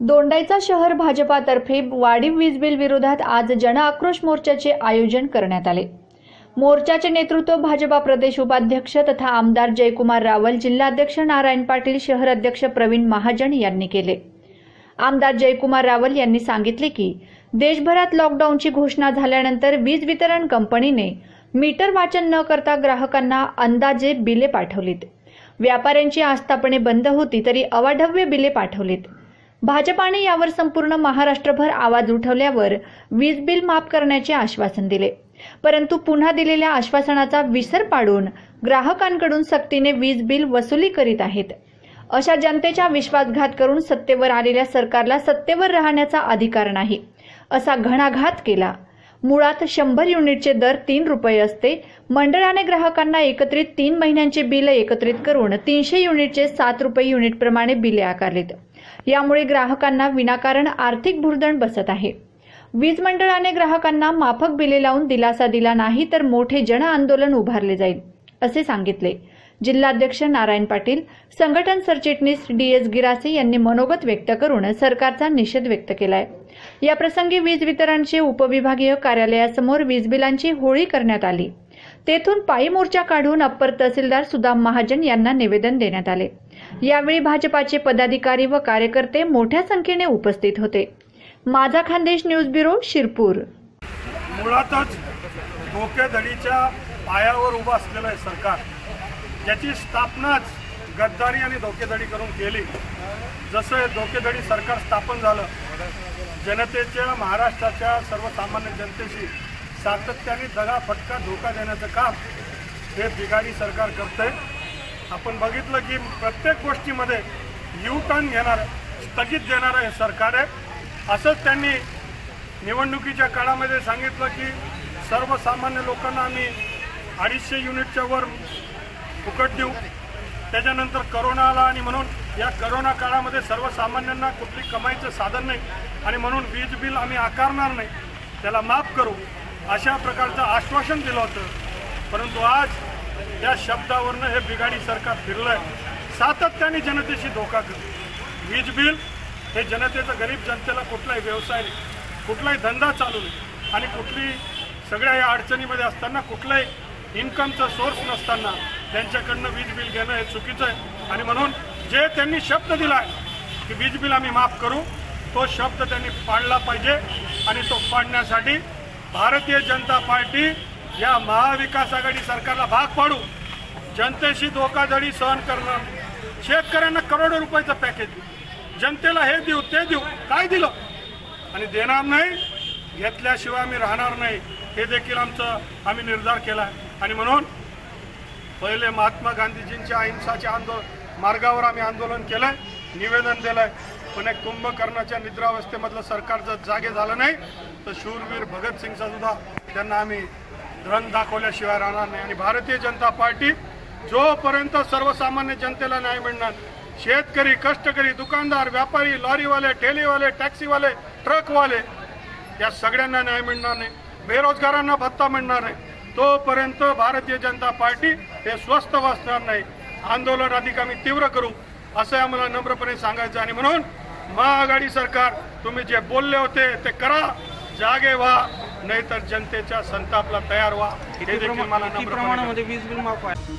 दोंडाईचा शहर भाजपातर्फे वाढीव वीज बिल विरोधात आज जन आक्रोश मोर्चाचे आयोजन करण्यात आले. मोर्चाचे नेतृत्व भाजपा प्रदेश उपाध्यक्ष तथा आमदार जयकुमार रावल जिल्हाध्यक्ष नारायण पाटील शहर अध्यक्ष प्रवीण महाजन यांनी केले. आमदार जयकुमार रावल यांनी सांगितले की देशभरात लॉकडाऊनची घोषणा झाल्यानंतर वीज वितरण कंपनीने मीटर वाचन न करता ग्राहकांना अंदाजे बिले पाठवलीत. व्यापाऱ्यांची आस्थापने बंद होती तरी अवाढव्य बिले पाठवलीत. भाजपाने यावर संपूर्ण महाराष्ट्रभर आवाज उठवल्यावर वीज बिल माफ करण्याचे आश्वासन दिले. परंतु पुन्हा दिलेल्या आश्वासनाचा विसर पाडून ग्राहकांकडून सक्तीने वीज बिल वसुली करीत आहेत. अशा जनतेचा विश्वासघात करून सत्तेवर आलेल्या सरकारला सत्तेवर राहण्याचा अधिकार नाही. असा घणाघात केला. मुळात शंभर युनिटचे दर तीन रुपये असते. मंडळाने ग्राहकांना एकत्रित तीन महिन्यांचे बिल एकत्रित करून तीनशे युनिटचे सात रुपये युनिटप्रमाणे बिले आकारलीत. यामुळे ग्राहकांना विनाकारण आर्थिक भुर्दण बसत आहे. वीज मंडळाने ग्राहकांना माफक बिले लावून दिलासा दिला नाही तर मोठे जन आंदोलन उभारले जाईल असे सांगितले. जिल्हाध्यक्ष नारायण पाटील संघटन सरचिटणीस डी एस गिरासे यांनी मनोगत व्यक्त करून सरकारचा निषेध व्यक्त केलाय. याप्रसंगी वीज वितरणचे उपविभागीय कार्यालयासमोर वीज बिलांची होळी करण्यात आली. तेथून पायी मोर्चा काढून अप्पर तहसीलदार सुदाम महाजन यांना निवेदन देण्यात आले. यावेळी भाजपाचे पदाधिकारी व कार्यकर्ते मोठ्या संख्येने उपस्थित होते. माझा खानदेश न्यूज ब्युरो शिरपूर. मुळातच धोकेधडीच्या पायावर उभं असलेलं आहे सरकार ज्याची स्थापनाच गद्दारी आणि धोकेधडी करून केली. जसं हे धोकेधडी सरकार स्थापन झालं जनतेच्या महाराष्ट्राच्या सर्वसामान्य जनतेशी सातत्याने दगा फटका धोका देण्याचं काम हे बिगाडी सरकार करतंय. आपण बघितलं की प्रत्येक गोष्टीमध्ये यू टर्न घेणार स्थगित देणारं हे सरकार आहे. असंच त्यांनी निवडणुकीच्या काळामध्ये सांगितलं की सर्वसामान्य लोकांना आम्ही अडीचशे युनिटच्या वर फुकट देऊ. त्याच्यानंतर करोना आला आणि म्हणून या करोना काळामध्ये सर्वसामान्यांना कुठली कमाईचं साधन नाही आणि म्हणून वीज बिल आम्ही आकारणार नाही. त्याला माफ करू. अशा प्रकारचं आश्वासन दिलं होतं. परंतु आज या शब्दावरनं हे बिघाडी सरकार फिरलंय. सातत्याने जनतेशी धोका करतो. वीज बिल हे जनतेचं गरीब जनतेला कुठलाही व्यवसाय नाही. कुठलाही धंदा चालू नाही. आणि कुठली सगळ्या या अडचणीमध्ये असताना कुठलाही इन्कमचा सोर्स नसताना त्यांच्याकडनं वीज बिल घेणं हे चुकीचं आहे. आणि म्हणून जे त्यांनी शब्द दिला आहे की वीज बिल आम्ही माफ करू तो शब्द त्यांनी पाळला पाहिजे. आणि तो पाडण्यासाठी भारतीय जनता पार्टी या महाविकास आघाडी सरकारला भाग पाडू जनतेशी धोकाधडी सहन करणं शेतकऱ्यांना करोडो रुपयाचं पॅकेज देऊ जनतेला हे देऊ ते देऊ काय दिलं? आणि देणार नाही घेतल्याशिवाय आम्ही राहणार नाही हे देखील आमचं आम्ही निर्धार केला. आहे आणि म्हणून पहिले महात्मा गांधीजींच्या अहिंसाच्या आंदोलन मार्गावर आम्ही आंदोलन केलंय निवेदन दिलंय. पण एक कुंभकर्णाच्या निद्रावस्थेमधलं सरकार जर जागे झालं नाही तर शूरवीर भगतसिंगचा सुद्धा त्यांना आम्ही रंग दाखवल्याशिवाय राहणार नाही. आणि भारतीय जनता पार्टी जोपर्यंत सर्वसामान्य जनतेला न्याय मिळणार शेतकरी कष्टकरी दुकानदार व्यापारी लॉरीवाले ठेलेवाले टॅक्सीवाले ट्रकवाले या सगळ्यांना न्याय मिळणार नाही. बेरोजगारांना भत्ता मिळणार नाही. तोपर्यंत भारतीय जनता पार्टी हे स्वस्थ वाचणार नाही. आंदोलन अधिक आम्ही तीव्र करू असं आम्हाला नम्रपणे सांगायचं आणि म्हणून महाआघाडी सरकार तुम्ही जे बोलले होते ते करा. जागे व्हा. नाहीतर जनतेच्या संतापला तयार व्हा. किती प्रमाणामध्ये वीज बिल माफ आहे?